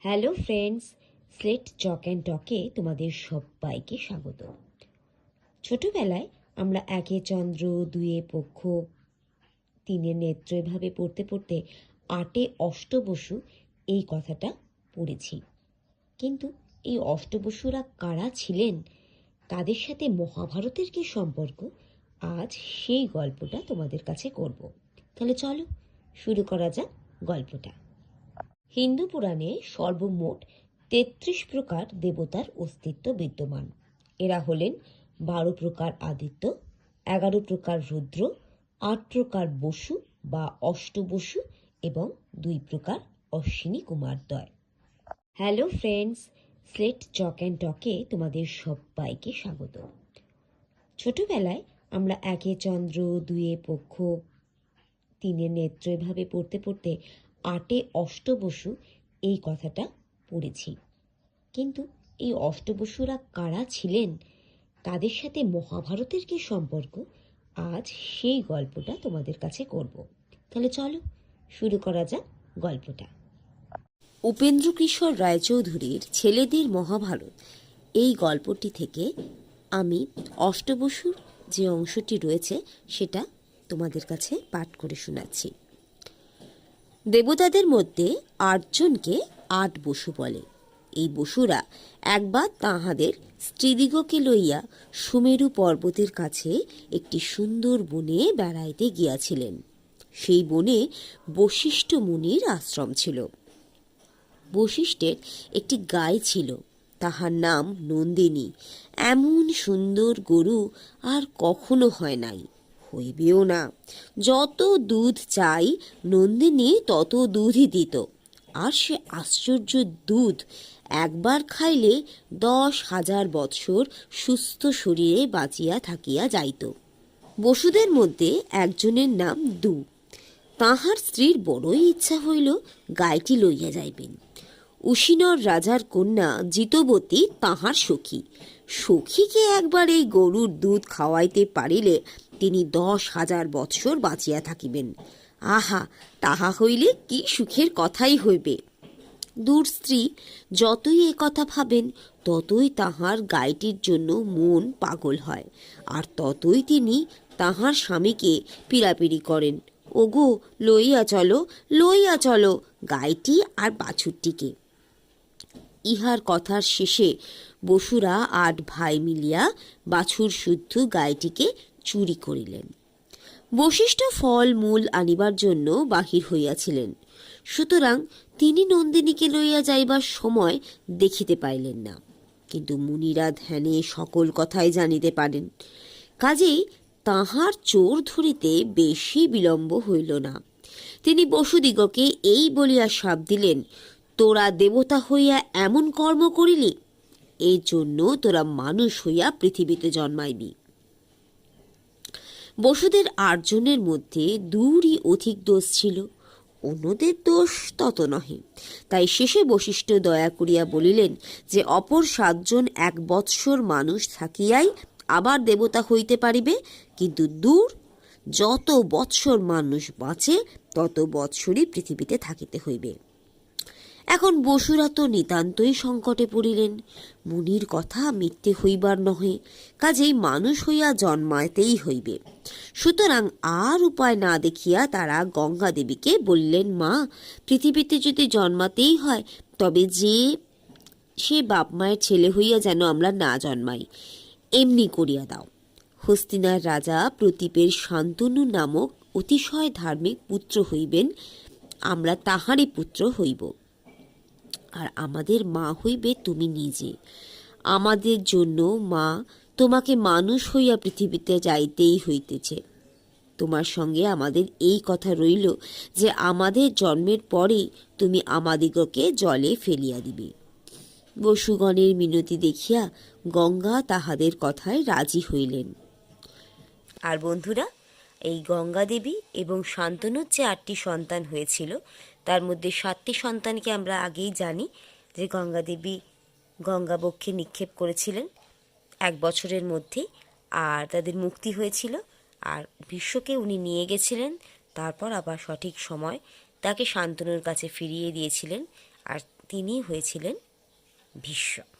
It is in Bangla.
Hello friends, slate chalk and টকে তোমাদের সবাইকে স্বাগত। ছোটবেলায় আমরা একে চন্দ্র, দুয়ে পক্ষ, তিনের নেত্র এভাবে পড়তে পড়তে আটে অষ্টবসু এই কথাটা পড়েছি। কিন্তু এই অষ্টবসুরা কারা ছিলেন? তাদের সাথে মহাভারতের কি সম্পর্ক? আজ সেই গল্পটা তোমাদের কাছে করব। তাহলে চলো, শুরু করা যাক গল্পটা। হিন্দু পুরাণে সর্বমোট তেত্রিশ প্রকার দেবতার অস্তিত্ব বিদ্যমান। এরা হলেন বারো প্রকার আদিত্য, এগারো প্রকার রুদ্র, আট প্রকার বসু বা অষ্টবসু এবং দুই প্রকার Ashwini কুমারদ্বয়। Hello friends, slate chalk and টকে তোমাদের সবাইকে স্বাগত। ছোটবেলায় আমরা একে চন্দ্র, দুয়ে পক্ষ, তিনের নেত্র এভাবে পড়তে পড়তে আটে অষ্টবসু এই কথাটা পড়েছি। কিন্তু এই অষ্টবসুরা কারা ছিলেন? তাদের সাথে মহাভারতের কি সম্পর্ক? আজ সেই গল্পটা তোমাদের কাছে করব। তাহলে চলো, শুরু করা যাক গল্পটা। উপেন্দ্র কিশোর রায়চৌধুরীর ছেলেদের মহাভারত। এই গল্পটি থেকে আমি অষ্টবসুর যে অংশটি রয়েছে, সেটা তোমাদের কাছে পাঠ করে শোনাচ্ছি। দেবতাদের মধ্যে আটজনকে আট বসু বলে। এই বসুরা একবার তাহাদের স্ত্রীদিগকে লইয়া সুমেরু পর্বতের কাছে একটি সুন্দর বনে বেড়াইতে গিয়াছিলেন। সেই বনে বশিষ্ঠ মুনির আশ্রম ছিল। বশিষ্ঠের একটি গাই ছিল, তাহার নাম নন্দিনী। এমন সুন্দর গরু আর কখনো হয় নাই। হইবেও না। যত দুধ চাই, নন্দিনী তত দুধই দিত। আর সে আশ্চর্য দুধ একবার খাইলে দশ হাজার বৎসর সুস্থ শরীরে বাঁচিয়া থাকিয়া যাইত। বসুদের মধ্যে একজনের নাম দু। তাহার স্ত্রীর বড়ই ইচ্ছা হইল গাইটি লইয়া যাইবেন। উশিনর রাজার কন্যা জিতবতী তাহার সখী। সখীকে একবার এই গরুর দুধ খাওয়াইতে পারিলে তিনি দশ হাজার বৎসর বাঁচিয়া থাকিবেন। আহা, তাহা হইলে কি সুখের কথাই হইবে? দূর স্ত্রী, যতই এ কথা ভাবেন, ততই তাহার গাইটির জন্য মন পাগল হয়, আর ততই তিনি তাহার স্বামীকে পিড়াপিড়ি করেন। ওগো, লইয়া চলো লইয়া চলো গাইটি আর বাছুরটিকে। ইহার কথার শেষে বসুরা আট ভাই মিলিয়া বাছুর শুদ্ধ গাইটিকে চুরি করিলেন। বশিষ্ঠ ফল, মূল আনিবার জন্য বাহির হইয়াছিলেন। সুতরাং তিনি নন্দিনীকে লইয়া যাইবার সময় দেখিতে পাইলেন না। কিন্তু মুনিরা ধ্যানে সকল কথাই জানিতে পারেন। কাজেই তাহার চোর ধরিতে বেশি বিলম্ব হইল না। তিনি বসুদিগকে এই বলিয়া সাপ দিলেন, তোরা দেবতা হইয়া এমন কর্ম করিলি? এই জন্য তোরা মানুষ হইয়া পৃথিবীতে জন্মাইবি। বসুদের আটজনের মধ্যে দূরই অধিক দোষ ছিল, অন্যদের দোষ তত নহে। তাই শেষে বশিষ্ঠ দয়া করিয়া বলিলেন যে, অপর সাতজন এক বৎসর মানুষ থাকিয়াই আবার দেবতা হইতে পারিবে, কিন্তু দূর যত বৎসর মানুষ বাঁচে, তত বৎসরই পৃথিবীতে থাকিতে হইবে। এখন বসুরা তো নিতান্তই সংকটে পড়িলেন। মুনির কথা মিথ্যে হইবার নহে, কাজেই মানুষ হইয়া জন্মাইতেই হইবে। সুতরাং আর উপায় না দেখিয়া তারা গঙ্গা দেবীকে বললেন, মা, পৃথিবীতে যদি জন্মাতেই হয়, তবে যে, সে বাপ মায়ের ছেলে হইয়া যেন আমরা না জন্মাই, এমনি করিয়া দাও। হস্তিনার রাজা প্রতীপের শান্তনু নামক অতিশয় ধার্মিক পুত্র হইবেন, আমরা তাহারই পুত্র হইব। আর আমাদের মা হইবে তুমি নিজে। আমাদের জন্য মা তোমাকে মানুষ হইয়া পৃথিবীতে যাইতেই হইতেছে। তোমার সঙ্গে আমাদের এই কথা রইল যে আমাদের জন্মের পরেই তুমি আমাদিগকে জলে ফেলিয়া দিবে। বসুগণের মিনতি দেখিয়া গঙ্গা তাহাদের কথায় রাজি হইলেন। আর বন্ধুরা, এই গঙ্গা দেবী এবং শান্তনুর যে আটটি সন্তান হয়েছিল তার মধ্যে সাতটি সন্তানকে আমরা আগেই জানি যে গঙ্গা দেবী গঙ্গা বক্ষে নিক্ষেপ করেছিলেন এক বছরের মধ্যে, আর তাদের মুক্তি হয়েছিল, আর বিশ্বকে উনি নিয়ে গেছিলেন, তারপর আবার সঠিক সময় তাকে শান্তনুর কাছে ফিরিয়ে দিয়েছিলেন, আর তিনি হয়েছিলেন ভীষ্ম